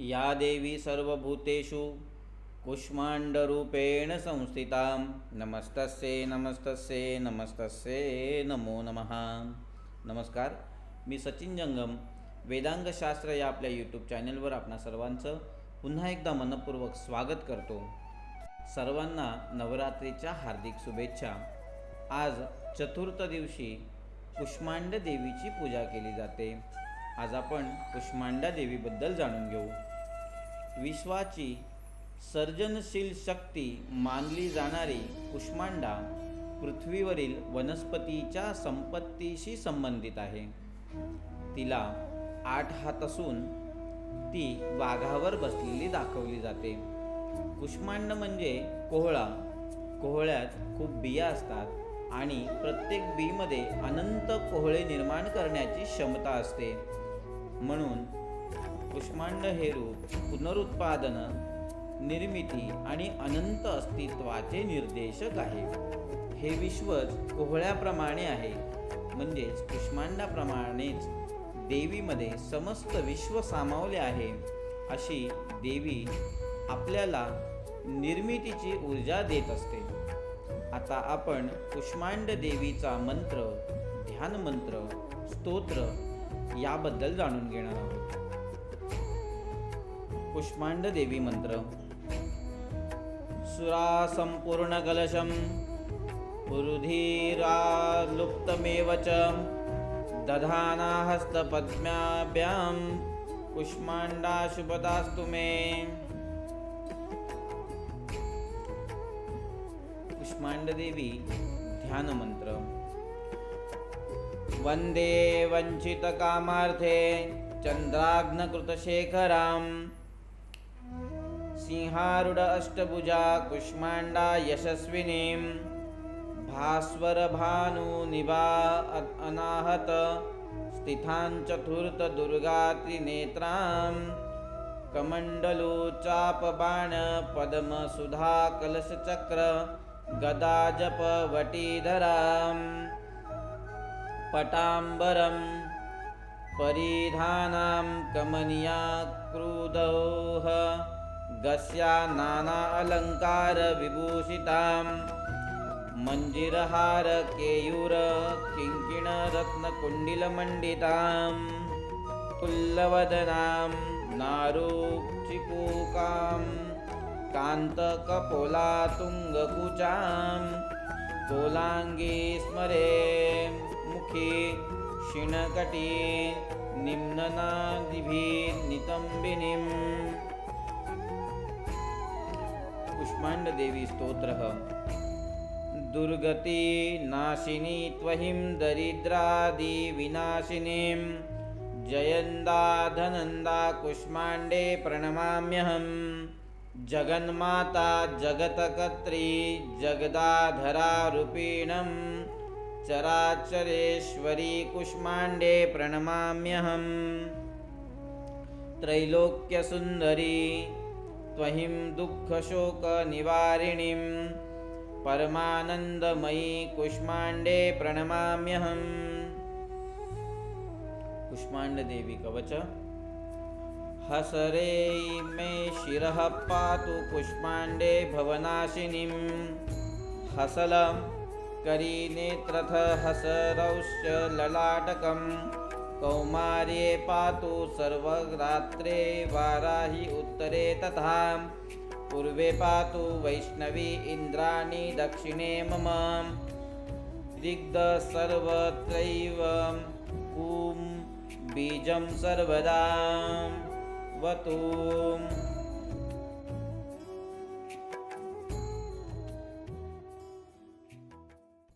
या देवी सर्वभूतेषु कुष्माण्डरूपेण संस्थितां नमस्तस्ये नमस्तस्ये नमस्तस्ये नमो नमः। नमस्कार मी सचिन जंगम वेदांगशास्त्र या आपल्या यूट्यूब चॅनलवर आपणा सर्वांचं पुन्हा एकदा मनपूर्वक स्वागत करतो. सर्वांना नवरात्रीच्या हार्दिक शुभेच्छा. आज चतुर्थ दिवशी कुष्मांड देवीची पूजा केली जाते. आज आपण कुष्मांडा देवीबद्दल जाणून घेऊ. विश्वाची सर्जनशील शक्ती मानली जाणारी कुष्मांडा पृथ्वीवरील वनस्पतीच्या संपत्तीशी संबंधित आहे. तिला आठ हात असून ती वाघावर बसलेली दाखवली जाते. कुष्मांड म्हणजे कोहळा. कोहळ्यात खूप बिया असतात आणि प्रत्येक बीमध्ये अनंत कोहळे निर्माण करण्याची क्षमता असते. म्हणून कुष्मांड हे रूप पुनरुत्पादन निर्मिती आणि अनंत अस्तित्वाचे निर्देशक आहे. हे विश्वच कोहळ्याप्रमाणे आहे. म्हणजेच कुष्मांडाप्रमाणेच देवीमध्ये समस्त विश्व सामावले आहे. अशी देवी आपल्याला निर्मितीची ऊर्जा देत असते. आता आपण कुष्मांड देवीचा मंत्र ध्यान मंत्र स्तोत्र याबद्दल जाणून घेणार आहोत. कुष्मांड देवी मंत्र. सुरा संपूर्ण कलशम रुधिरालुप्तमेव च. दधाना हस्तपद्म्याभ्यां कुष्मांडा शुभदास्तु मे कुष्मांडदेवी ध्यान वन्दे वञ्चितकामार्थे चन्द्राग्नकृतशेखरां सिंहारुढ अष्टभुजा कुष्माण्डा यशस्विनीं भास्वरभानुनिवा अनाहत। स्थितां कमण्डलोचापबाणपद्मसुधाकलशचक्र गदाजपवटीधराम्। पटाम्बरं परिधानां कमनीयाक्रुदौह गस्या नाना अलङ्कारविभूषितां मञ्जिरहार केयूर किङ्किण रत्नकुण्डिलमण्डितां पुल्लवदनां नारूचिपूकां कान्तकपोलातुङ्गकुचां कोलाङ्गी स्मरे मुखे शिणकटी निम्ननादिभिर्नितम्बिनीम् कुष्माण्डदेवी स्तोत्रः। दुर्गति नाशिनी त्वहिं दरिद्रादिविनाशिनीं जयन्दा धनन्दा कुष्माण्डे प्रणमाम्यहं जगन्माता जगतकत्री जगदाधरारूपिणं चराचरेश्वरी कुष्माण्डे प्रणमाम्यहं त्रैलोक्यसुन्दरी त्वहिं दुःखशोकनिवारिणीं परमानन्दमयी कुष्माण्डे प्रणमाम्यहम्। कुष्माण्डदेवी कवच? हसरे मे शिरः पातु कुष्माण्डे भवनाशिनीं हसलं करीनेत्रथ हसरौश्च ललाटकं। कौमार्ये पातु सर्वरात्रे वाराहि उत्तरे तथा। पूर्वे पातु वैष्णवी इन्द्राणी दक्षिणे मम। दिग्धसर्वत्रैव सर्वत्रैव कूं बीजं सर्वदा। वतु।